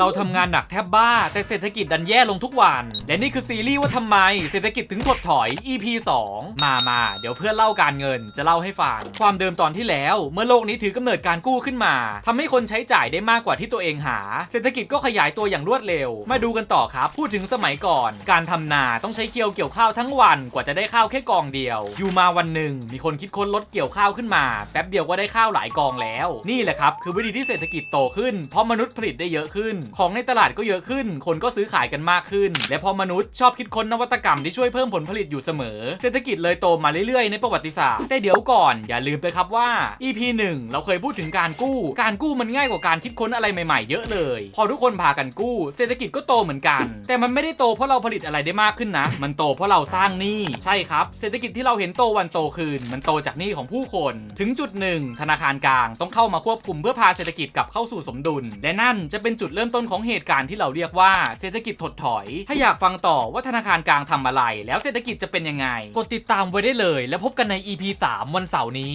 เราทำงานหนักแทบบ้า แต่เศรษฐกิจดันแย่ลงทุกวัน และนี่คือซีรีส์ว่าทำไม เศรษฐกิจถึงถดถอย EP 2 มามาเดี๋ยวเพื่อนเล่าการเงินจะเล่าให้ฟัง ความเดิมตอนที่แล้ว เมื่อโลกนี้ถือกำเนิดการกู้ขึ้นมาทำให้คนใช้จ่ายได้มากกว่าที่ตัวเองหา เศรษฐกิจก็ขยายตัวอย่างรวดเร็ว มาดูกันต่อครับพูดถึงสมัยก่อน การทำนาต้องใช้เคียวเกี่ยวข้าวทั้งวันกว่าจะได้ข้าวแค่กองเดียว อยู่มาวันหนึ่งมีคนคิดค้นรถเกี่ยวข้าวขึ้นมาแป๊บเดียวก็ได้ข้าวหลายกองแล้ว นี่แหละครับคือวิธีที่เศรษฐกิจโตขึ้นเพราะมนุษย์ผลิตได้เยอะขึ้นของในตลาดก็เยอะขึ้น คนก็ซื้อขายกันมากขึ้น และพอมนุษย์ชอบคิดค้นนวัตกรรมที่ช่วยเพิ่มผลผลิตอยู่เสมอ เศรษฐกิจเลยโตมาเรื่อยๆ ในประวัติศาสตร์แต่เดี๋ยวก่อนอย่าลืมไปครับว่า EP 1 เราเคยพูดถึงการกู้ การกู้มันง่ายกว่าการคิดค้นอะไรใหม่ๆ เยอะเลย พอทุกคนพากันกู้ เศรษฐกิจก็โตเหมือนกัน แต่มันไม่ได้โตเพราะเราผลิตอะไรได้มากขึ้นนะ มันโตเพราะเราสร้างหนี้ใช่ครับ เศรษฐกิจที่เราเห็นโตวันโตคืน มันโตจากหนี้ของผู้คน ถึงจุดหนึ่งธนาคารกลางต้องเข้ามาควบคุมเพื่อพาเศรษฐกิจกลับเข้าสู่สมดุล และนั่นจะเป็นจุดเริ่มต้นของเหตุการณ์ที่เราเรียกว่าเศรษฐกิจถดถอย ถ้าอยากฟังต่อว่าธนาคารกลางทำอะไร แล้วเศรษฐกิจจะเป็นยังไง กดติดตามไว้ได้เลย แล้วพบกันใน EP 3 วันเสาร์นี้